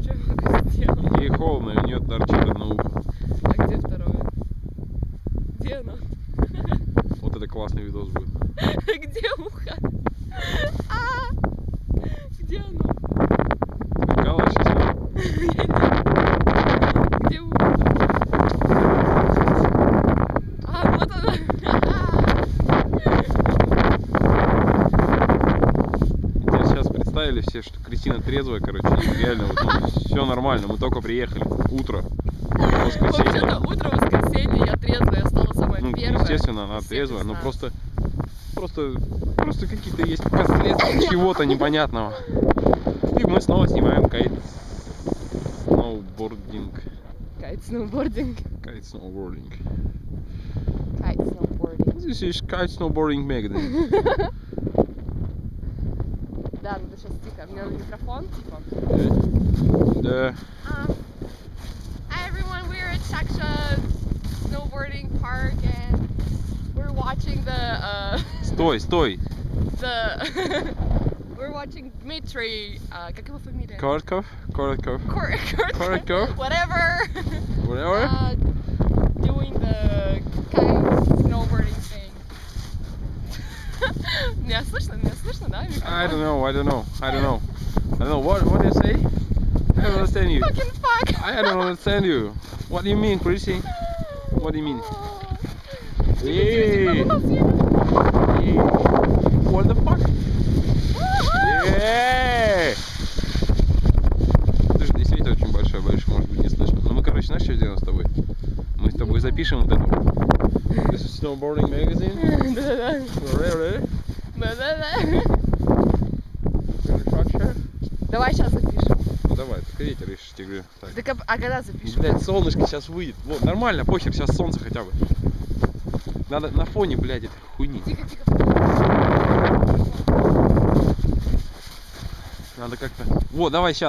Сделала? Ей холодно, и у нее торчит одно ухо. А где второе? Где оно? Вот это классный видос будет. Где ухо? А! Где оно? Прикалываешься? Я не- Где ухо? А, вот оно. Тебе сейчас представили все, что Кристина трезвая, короче, реально вот, все нормально, мы только приехали, утро, воскресенье. Вообще-то утро воскресенье, я трезвая, стала самая Ну, первая. естественно, она Всех трезвая, но знаю. просто, просто, просто какие-то есть последствия чего-то непонятного. И мы снова снимаем кайт сноубординг. Кайт сноубординг. Кайт сноубординг. Кайт сноубординг. This is kite snowboarding magazine. Да, надо сейчас тихо. Мне надо микрофон, типа. Да. Um, hi everyone, we're at Shaksha snowboarding park and we're watching the uh, Стой, стой. the we're watching Dmitry. Uh, как его фамилия? Коротков, Коротков. Кор- Кор- Korotkov. Whatever. Whatever. Uh, doing the Меня слышно? Меня слышно, да? I don't know, I don't know, I don't know. I don't know, what, what do you say? I don't understand you. Fucking fuck. I don't understand you. What do you mean, Chrissy? What do you mean? Hey. What the fuck? Yeah. Слушай, действительно очень большой, больше может быть не слышно. Ну мы, короче, знаешь, что сделаем с тобой? Мы с тобой запишем вот is snowboarding magazine. Да-да-да. Давай сейчас запишем. Ну давай, только ветер тебе говорю. Так. Так, а- а когда запишем? Блять, солнышко сейчас выйдет. Вот, нормально, похер, сейчас солнце хотя бы. Надо на фоне, блядь, этой хуйни. Тихо, тихо. Надо как-то. Вот, давай сейчас.